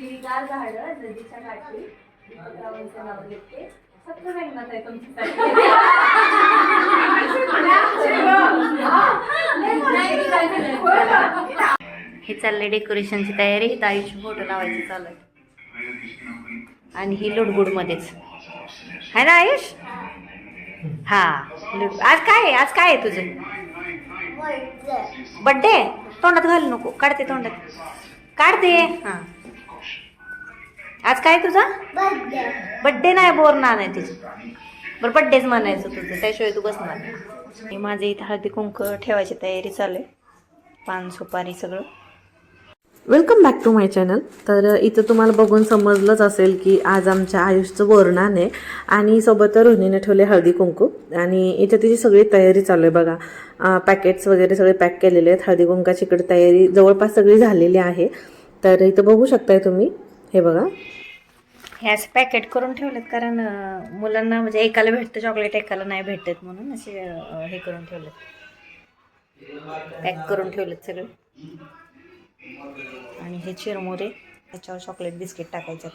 हिरवीगार झाडं नदीच्या काठी गावांचं नाव घेते फक्त आहे तुमची हे चाललंय डेकोरेशनची तयारी. इथं आयुष्य फोटो लावायचं चालू आहे. आणि ही लुडबुडमध्येच. आहे ना आयुष? हा लुड आज काय आहे? आज काय आहे तुझं? बड्डे तोंडात घालू नको. काढते तोंडात. काढते. हा. आज काय तुझा? बड्डे नाही बोरणार नाही तुझी बरं बड्डेच म्हणायचं तुझं त्याशिवाय तू बसणार नाही. आणि माझे इथं हळदी कुंक ठेवायची तयारी चालू आहे. पान सुपारी सगळं. Welcome back to my channel तर इथं तुम्हाला बघून समजलंच असेल की आज आमच्या आयुषचं बोरणान आहे. आणि सोबत रोहिणीने ठेवले हळदी कुंकू. आणि इथे तिची सगळी तयारी चालू आहे बघा. पॅकेट्स वगैरे सगळे पॅक केलेले आहेत. हळदी कुंकाची इकडे तयारी जवळपास सगळी झालेली आहे. तर इथं बघू शकताय तुम्ही. हे बघा. हे असं पॅकेट करून ठेवलेत कारण मुलांना म्हणजे एकाला भेटतं चॉकलेट एकाला नाही भेटत म्हणून असे हे करून ठेवलेत. पॅक करून ठेवलेत सगळे. आणि हे चिरमुरे त्याच्यावर चॉकलेट बिस्किट टाकायचं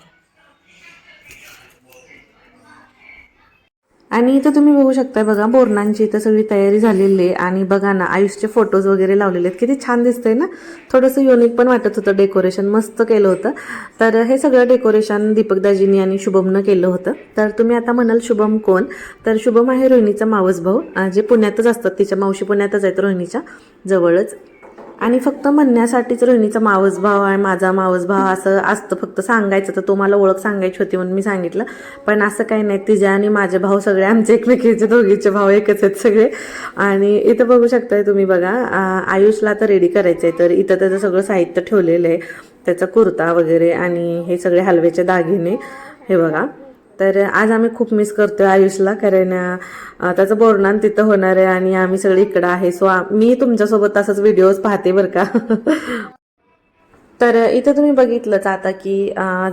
आणि इथं तुम्ही बघू शकताय बघा बोरणांची इथं सगळी तयारी झालेली आहे. आणि बघा ना आयुषचे फोटोज वगैरे लावलेले आहेत. किती छान दिसतंय ना? थोडंसं युनिक पण वाटत होतं डेकोरेशन मस्त केलं होतं. तर हे सगळं डेकोरेशन दीपक दाजींनी आणि शुभमनं केलं होतं. तर तुम्ही आता म्हणाल शुभम कोण? तर शुभम आहे रोहिणीचा मावस भाऊ जे पुण्यातच असतात तिच्या मावशी पुण्यातच आहेत रोहिणीच्या. जवळच. आणि फक्त म्हणण्यासाठीच रोहिणीचा मावस भाव आहे माझा मावस भाव असं असतं फक्त सांगायचं तर तुम्हाला ओळख सांगायची होती म्हणून मी सांगितलं. पण असं काही नाही तिच्या आणि माझे भाऊ सगळे आमचे एकमेकीचे दोघीचे भाऊ एकच आहेत सगळे. आणि इथं बघू शकताय तुम्ही बघा आयुषला तर रेडी करायचं आहे तर इथं त्याचं सगळं साहित्य ठेवलेलं आहे. त्याचा कुर्ता वगैरे आणि हे सगळे हलव्याचे दागिने हे बघा. तर आज आम्ही खूप मिस करतोय आयुषला कारण त्याचं बोरणान तिथं होणार आहे आणि आम्ही सगळे इकडं आहे. सो मी तुमच्यासोबत असंच व्हिडिओज पाहते बरं का. तर इथं तुम्ही बघितलंच आता की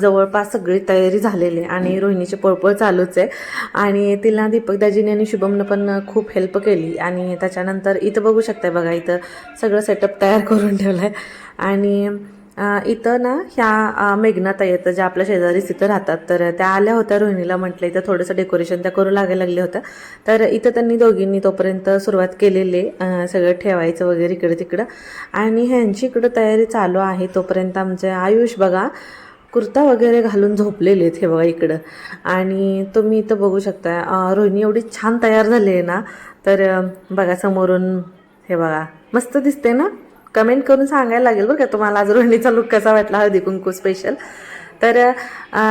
जवळपास सगळी तयारी झालेली आहे आणि रोहिणीची पळपळ चालूच आहे. आणि तिला दीपक दाजीने आणि शुभमनं पण खूप हेल्प केली. आणि त्याच्यानंतर इथं बघू शकताय बघा इथं सगळं सेटअप तयार करून ठेवलं आहे आणि इथं ना ह्या मेघनाता येतं ज्या आपल्या शेजारीच तिथं राहतात तर त्या आल्या होत्या रोहिणीला म्हटलं इथं थोडंसं डेकोरेशन त्या करू लागायला लागले होतं तर इथं त्यांनी दोघींनी तोपर्यंत सुरुवात केलेली आहे, सगळं ठेवायचं वगैरे इकडं तिकडं. आणि ह्यांची इकडं तयारी चालू आहे तोपर्यंत आमचे आयुष बघा कुर्ता वगैरे घालून झोपलेले आहेत हे बघा इकडं. आणि तुम्ही इथं बघू शकता रोहिणी एवढी छान तयार झाली आहे ना तर बघा समोरून हे बघा मस्त दिसते ना? कमेंट करून सांगायला लागेल बरं का तुम्हाला आज रोहिणीचा लुक कसा वाटला हळदी कुंकू स्पेशल तर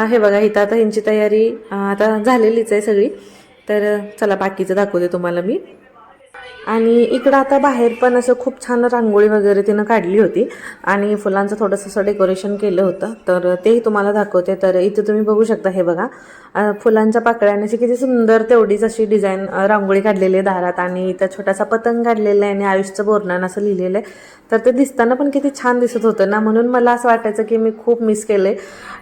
हे बघा इथं आता ह्यांची तयारी आता झालेलीच आहे सगळी. तर चला बाकीचं दाखवते तुम्हाला मी. आणि इकडं आता बाहेर पण असं खूप छान रांगोळी वगैरे तिनं काढली होती. आणि फुलांचं थोडंसं असं डेकोरेशन केलं होतं. तर तेही तुम्हाला दाखवते. तर इथं तुम्ही बघू शकता हे बघा. फुलांच्या पाकळ्याने अशी किती सुंदर तेवढीच अशी डिझाईन रांगोळी काढलेली आहे दारात. आणि इथं छोटासा पतंग काढलेला आहे आणि आयुषचं बोरणान असं लिहिलेलं आहे. तर ते दिसताना पण किती छान दिसत होतं ना? म्हणून मला असं वाटायचं की मी खूप मिस केले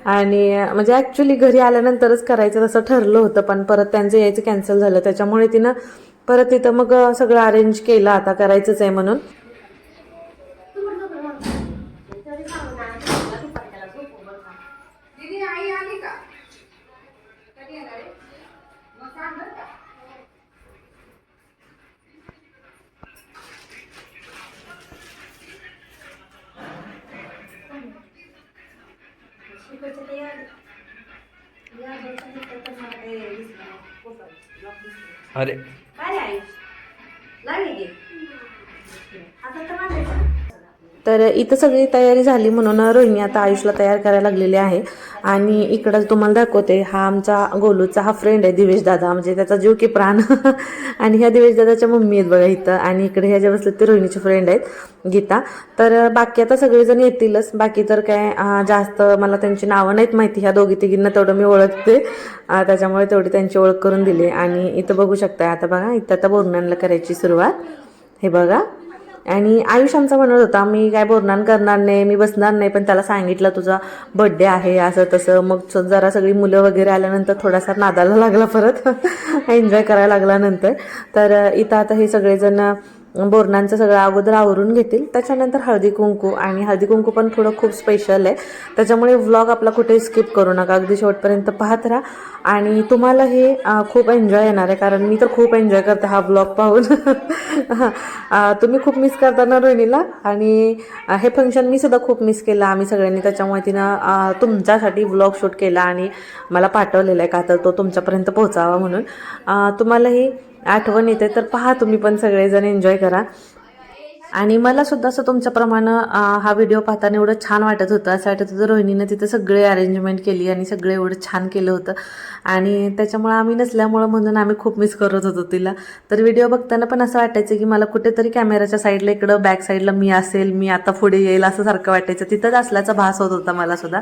आणि म्हणजे ॲक्च्युली घरी आल्यानंतरच करायचं तसं ठरलं होतं. पण परत त्यांचं यायचं कॅन्सल झालं. त्याच्यामुळे तिनं परत तिथं मग सगळं अरेंज केलं आता करायचंच आहे म्हणून. दीदी आई अरे. काय लागली आता तर. तर इथं सगळी तयारी झाली म्हणून रोहिणी आता आयुषला तयार करायला लागलेली आहे. आणि इकडं तुम्हाला दाखवते हा आमचा गोलूचा हा फ्रेंड आहे दिवेश दादा. म्हणजे त्याचा जीव की प्राण. आणि ह्या दिवेश दादाच्या मम्मी आहेत बघा इथं. आणि इकडे ह्या ज्या बसल्या ते रोहिणीचे फ्रेंड आहेत गीता. तर बाकी आता सगळेजण येतीलच. बाकी तर काय जास्त मला त्यांची नावं नाहीत माहिती. ह्या दोघी तिघींना तेवढं मी ओळखते. त्याच्यामुळे तेवढी त्यांची ओळख करून दिली. आणि इथं बघू शकता आता बघा इथं आता बोरण्यांना करायची सुरुवात. हे बघा. आणि आयुष आमचा म्हणत होता मी काय बोरणार करणार नाही मी बसणार नाही पण त्याला सांगितलं तुझा बड्डे आहे असं तसं. मग जरा सगळी मुलं वगैरे आल्यानंतर थोडासा नादाला लागला परत. एन्जॉय करायला लागला नंतर. तर इथं आता हे सगळेजण बोरणांचं सगळं अगोदर आवरून घेतील. त्याच्यानंतर हळदी कुंकू आणि हळदी कुंकू पण थोडं खूप स्पेशल आहे. त्याच्यामुळे व्लॉग आपला कुठेही स्किप करू नका. अगदी शेवटपर्यंत पाहत राहा. आणि तुम्हाला हे खूप एन्जॉय येणार आहे. कारण मी तर खूप एन्जॉय करते हा ब्लॉग पाहून. तुम्ही खूप मिस करता ना रोहिणीला? आणि हे फंक्शन मी सुद्धा खूप मिस केलं. आम्ही सगळ्यांनी त्याच्यामुळे तिनं तुमच्यासाठी व्लॉग शूट केला आणि मला पाठवलेला आहे. का तर तो तुमच्यापर्यंत पोहोचावा म्हणून. तुम्हालाही आठवण येते तर पहा तुम्ही पण सगळेजण एन्जॉय करा. आणि मला सुद्धा असं तुमच्याप्रमाणे हा व्हिडिओ पाहताना एवढं छान वाटत होतं. असं वाटत होतं रोहिणीनं तिथं सगळे अरेंजमेंट केली आणि सगळं एवढं छान केलं होतं. आणि त्याच्यामुळे आम्ही नसल्यामुळं म्हणून आम्ही खूप मिस करत होतो तिला. तर व्हिडिओ बघताना पण असं वाटायचं की मला कुठेतरी कॅमेराच्या साईडला इकडं बॅक साईडला मी असेल मी आता पुढे येईल असं सारखं वाटायचं. तिथंच असल्याचा भास होत होता मला सुद्धा.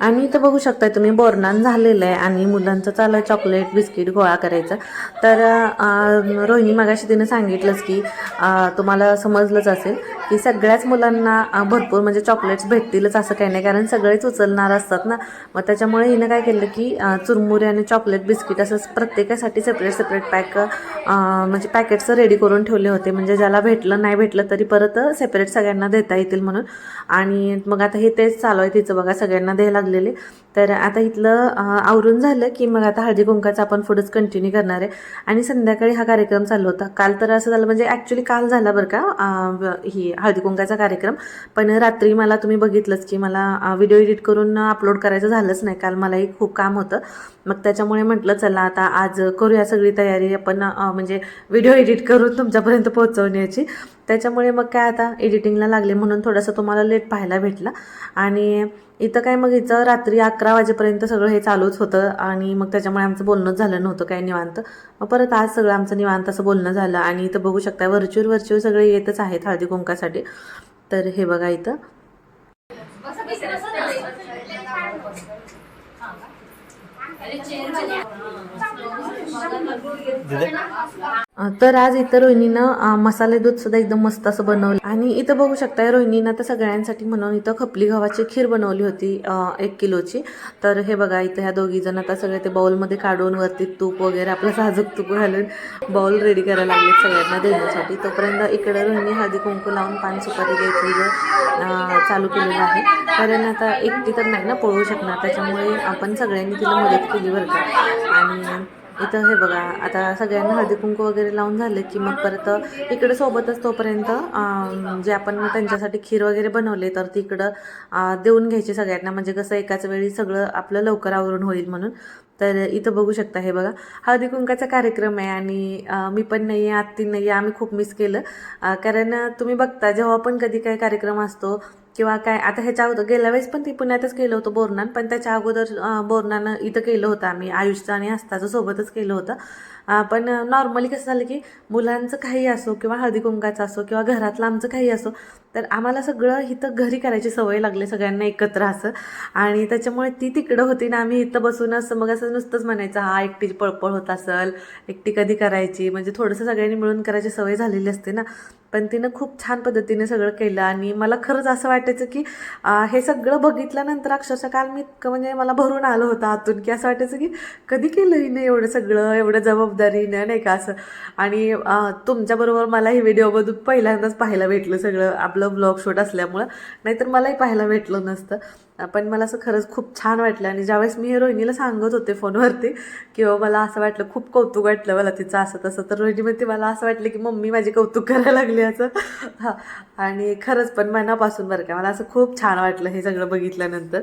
आणि इथं बघू शकताय तुम्ही बोरनान झालेलं आहे आणि मुलांचं चालू आहे चॉकलेट बिस्किट गोळा करायचं. तर रोहिणी मगाशी तिने सांगितलंच की तुम्हाला समजलंच असेल की सगळ्याच मुलांना भरपूर म्हणजे चॉकलेट्स भेटतीलच असं काही नाही. कारण सगळेच उचलणार असतात ना. मग त्याच्यामुळे हिनं काय केलं की चुरमुरे आणि चॉकलेट बिस्किट असं प्रत्येकासाठी सेपरेट सेपरेट पॅक म्हणजे पॅकेट्स रेडी करून ठेवले होते. म्हणजे ज्याला भेटलं नाही भेटलं तरी परत सेपरेट सगळ्यांना देता येतील म्हणून. आणि मग आता हे तेच चालू आहे तिचं बघा सगळ्यांना द्यायला लागलेले तर आता इथलं आवरून झालं की मग आता हळदी कुंकाचं आपण पुढंच कंटिन्यू करणार आहे. आणि संध्याकाळी हा कार्यक्रम चालू होता. काल तर असं झालं म्हणजे ॲक्च्युली काल झाला बरं का ही हळदी कुंकाचा कार्यक्रम. पण रात्री मला तुम्ही बघितलंच की मला व्हिडिओ एडिट करून अपलोड करायचं झालंच नाही. काल मलाही खूप काम होतं. मग त्याच्यामुळे म्हटलं चला आता आज करूया सगळी तयारी. आपण म्हणजे व्हिडिओ एडिट करून तुमच्यापर्यंत पोहोचवण्याची. त्याच्यामुळे मग काय आता एडिटिंगला लागले म्हणून थोडंसं तुम्हाला लेट पाहायला भेटला. आणि इथं काय मग इथं रात्री अकरा वाजेपर्यंत सगळं हे चालूच होतं आणि मग त्याच्यामुळे आमचं बोलणंच झालं नव्हतं काय निवांत. मग परत आज सगळं आमचं निवांत असं बोलणं झालं आणि इथं बघू शकता वरचूर वरचूर सगळे येतच आहेत हळदी कुंकासाठी. तर हे बघा इथं. तर आज इथं रोहिणीनं मसाले दूध सुद्धा एकदम मस्त असं बनवलं. आणि इथं बघू शकताय रोहिणीनं तर सगळ्यांसाठी म्हणून इथं खपली गव्हाची खीर बनवली होती एक किलोची. तर हे बघा इथं ह्या दोघी जण आता सगळे ते बाउलमध्ये काढून वरती तूप वगैरे आपलं साजूक तूप घालून बाउल रेडी करायला लागले सगळ्यांना देण्यासाठी. तोपर्यंत इकडं रोहिणी हळदी कुंकू लावून पान सुपारी घ्यायची चालू केलेलं आहे. कारण आता एकटी तर नाही ना पळू शकणार. त्याच्यामुळे आपण सगळ्यांनी तिला मदत केली बरं का. आणि इथं हे बघा आता सगळ्यांना हळदी कुंकू वगैरे लावून झालं की मग परत इकडे सोबतच तोपर्यंत जे आपण त्यांच्यासाठी खीर वगैरे बनवले तर तिकडं देऊन घ्यायची सगळ्यांना. म्हणजे कसं एकाच वेळी सगळं आपलं लवकर आवरून होईल म्हणून. तर इथं बघू शकता हे बघा. हळदी कुंकाचा कार्यक्रम आहे आणि मी पण नाही आहे आत्ती नाही आहे आम्ही खूप मिस केलं. कारण तुम्ही बघता जेव्हा पण कधी काही कार्यक्रम असतो किंवा काय आता ह्याच्या अगोदर गेल्या वेळेस पण ती पुण्यातच केलं होतं बोरनान पण त्याच्या अगोदर अं, बोरनानं इथं केलं होतं आम्ही आयुषचं आणि हस्ताचं सोबतच केलं होतं. पण नॉर्मली कसं झालं की मुलांचं काही असो किंवा हळदी कुंकाचं असो किंवा घरातलं आमचं काही असो तर आम्हाला सगळं इथं घरी करायची सवय लागली सगळ्यांना एकत्र असं. आणि त्याच्यामुळे ती तिकडं होती ना आम्ही इथं बसून असं मग असं नुसतंच म्हणायचं हा एकटीची पळपळ होत असेल एकटी कधी करायची? म्हणजे थोडंसं सगळ्यांनी मिळून करायची सवय झालेली असते ना. पण तिनं खूप छान पद्धतीने सगळं केलं आणि मला खरंच असं वाटायचं की हे सगळं बघितल्यानंतर अक्षरशः काल मी इतकं म्हणजे मला भरून आलं होतं आतून की असं वाटायचं की कधी केलं हिने एवढं सगळं एवढं जबाबदारीनं नाही का असं? आणि तुमच्याबरोबर मला ही व्हिडिओमधून पहिल्यांदाच पाहायला भेटलं सगळं आपलं ब्लॉग शूट असल्यामुळं. नाहीतर मलाही पाहायला भेटलं नसतं. पण मला असं खरंच खूप छान वाटलं. आणि ज्यावेळेस मी हे रोहिणीला सांगत होते फोनवरती किंवा मला असं वाटलं खूप कौतुक वाटलं मला तिचं असं तसं. तर रोहिणी म्हणते मला असं वाटलं की मम्मी माझी कौतुक करायला लागली असं. हां. आणि खरंच पण मनापासून बरं का मला असं खूप छान वाटलं हे सगळं बघितल्यानंतर.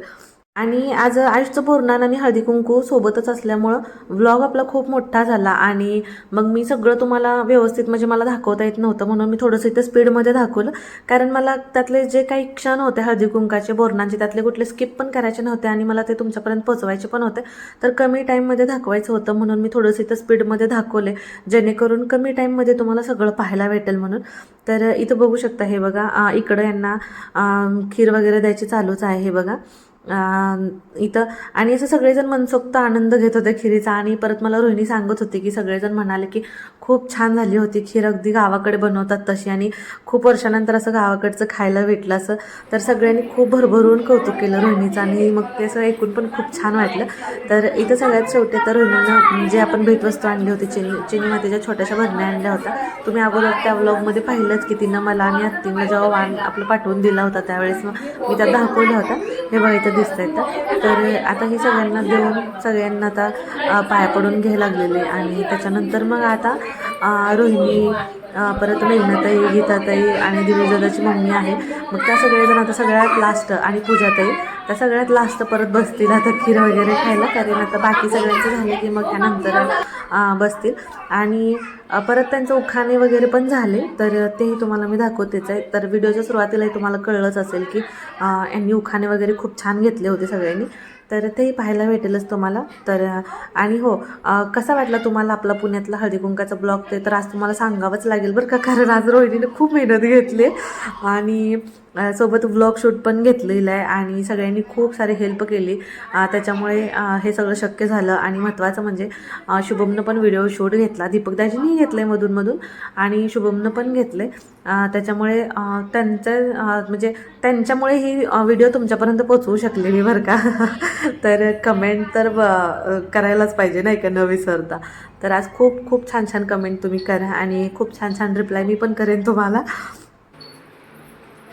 आणि आज आयुषचं बोरनान आणि हळदी कुंकू सोबतच असल्यामुळं व्लॉग आपला खूप मोठा झाला आणि मग मी सगळं तुम्हाला व्यवस्थित म्हणजे मला दाखवता येत नव्हतं म्हणून मी थोडंसं इथं स्पीडमध्ये दाखवलं. कारण मला त्यातले जे काही क्षण होते हळदी कुंकाचे बोरणांचे त्यातले कुठले स्किप पण करायचे नव्हते आणि मला ते तुमच्यापर्यंत पोचवायचे पण होते. तर कमी टाईममध्ये दाखवायचं होतं म्हणून मी थोडंसं इथं स्पीडमध्ये दाखवले. जेणेकरून कमी टाईममध्ये तुम्हाला सगळं पाहायला भेटेल म्हणून. तर इथं बघू शकता हे बघा इकडं यांना खीर वगैरे द्यायची चालूच आहे हे बघा. इथं. आणि असं सगळेजण मनसोक्त आनंद घेत होते खिरीचा. आणि परत मला रोहिणी सांगत होती की सगळेजण म्हणाले की खूप छान झाली होती. खीर अगदी गावाकडे बनवतात तशी आणि खूप वर्षानंतर असं गावाकडचं खायला भेटलं असं. तर सगळ्यांनी खूप भरभरून कौतुक केलं रोहिणीचं आणि मग ते असं ऐकून पण खूप छान वाटलं. तर इथं सगळ्यात शेवटी तर रोहिणीनं जे आपण भेटवस्तू आणली होती चिनी चिनी मातेच्या छोट्याशा भरण्या आणल्या होत्या तुम्ही अगोदर त्या व्लॉगमध्ये पाहिलंच की तिनं मला आणि आत्तीनं जेव्हा वाण आपलं पाठवून दिला होता त्यावेळेस मग मी त्यात दाखवलं होता. हे बघा इथं दिसत आहेत तर आता हे सगळ्यांना देऊन सगळ्यांना आता पाया पडून घ्यायला लागलेले आणि त्याच्यानंतर मग आता रोहिणी परत मेघनाताई गीताताई आणि दिवीजदाची मम्मी आहे. मग त्या सगळेजण आता सगळ्यात लास्ट आणि पूजाताई. त्या सगळ्यात लास्ट परत बसतील आता खीर वगैरे खायला कारण आता बाकी सगळ्यांचं झालं की मग त्यानंतर बसतील. आणि परत त्यांचं उखाणे वगैरे पण झाले तर तेही तुम्हाला मी दाखवतेच आहे. तर व्हिडिओच्या सुरुवातीलाही तुम्हाला कळलंच असेल की यांनी उखाणे वगैरे खूप छान घेतले होते सगळ्यांनी. तर तेही पाहायला भेटेलच तुम्हाला. तर आणि हो कसा वाटला तुम्हाला आपला पुण्यातला हळदीकुंकाचा ब्लॉग? ते तर आज तुम्हाला सांगावंच लागेल बरं का कारण आज रोहिणीने खूप मेहनत घेतली. आणि सोबत व्लॉग शूट पण घेतलेलं आहे आणि सगळ्यांनी खूप सारी हेल्प केली. त्याच्यामुळे हे सगळं शक्य झालं आणि महत्त्वाचं म्हणजे शुभमनं पण व्हिडिओ शूट घेतला. दीपकदाजींनी घेतलं आहे मधूनमधून आणि शुभमनं पण घेतले त्याच्यामुळे त्यांचं म्हणजे त्यांच्यामुळे ही व्हिडिओ तुमच्यापर्यंत पोचवू शकले मी बरं का. तर कमेंट तर ब- करायलाच पाहिजे नाही का न विसरता तर आज खूप खूप छान छान कमेंट तुम्ही करा आणि खूप छान छान रिप्लाय मी पण करेन तुम्हाला.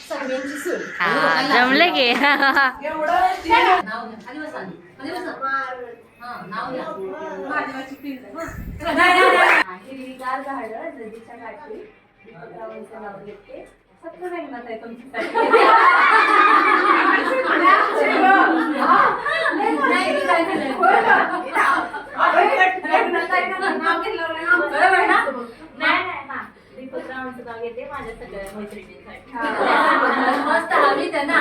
सर्वेंची सून हा जमले गे हिरवीगार झाडं नदीच्या काठी. दीपकरावांचं नाव घेते. सत्यनारायण माता आहे दीपकरावांचं नाव घेते माझ्या सगळ्या मैत्रिणींसाठी. मस्त हवी त्यांना.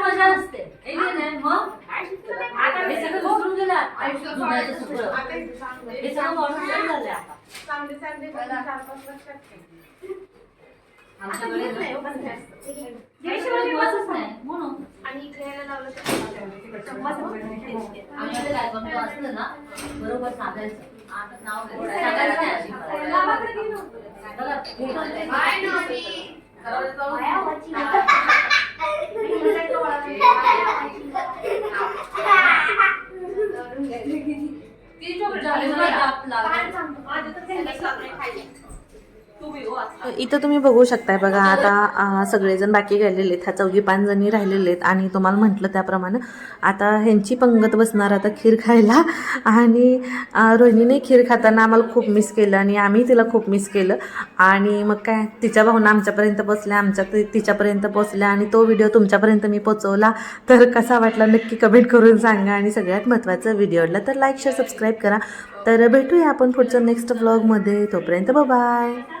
मजा असते. हे मग? हे सगळं गेलं. हे सगळं modern झालंय आता. आमच्याकडे नाही म्हणून. असलं ना बरोबर सांगायचं. आता नाव घ्यायचं. सांगायचं नाही अजिबात. बघा, हे करते. इथं तुम्ही बघू शकताय बघा आता सगळेजण बाकी गेलेले आहेत. ह्या चौघी पाच जणी राहिलेले आहेत आणि तुम्हाला म्हटलं त्याप्रमाणे आता ह्यांची पंगत बसणार आता खीर खायला. आणि रोहिणीने खीर खाताना आम्हाला खूप मिस केलं आणि आम्ही तिला खूप मिस केलं. आणि मग काय तिच्या भावना आमच्यापर्यंत पोचल्या आमच्या ति- तिच्यापर्यंत पोचल्या आणि तो व्हिडिओ तुमच्यापर्यंत मी पोचवला. तर कसा वाटला नक्की कमेंट करून सांगा आणि सगळ्यात महत्त्वाचं व्हिडिओला तर लाईक शेअर सबस्क्राईब करा. तर भेटूया आपण पुढच्या नेक्स्ट ब्लॉगमध्ये तोपर्यंत बाय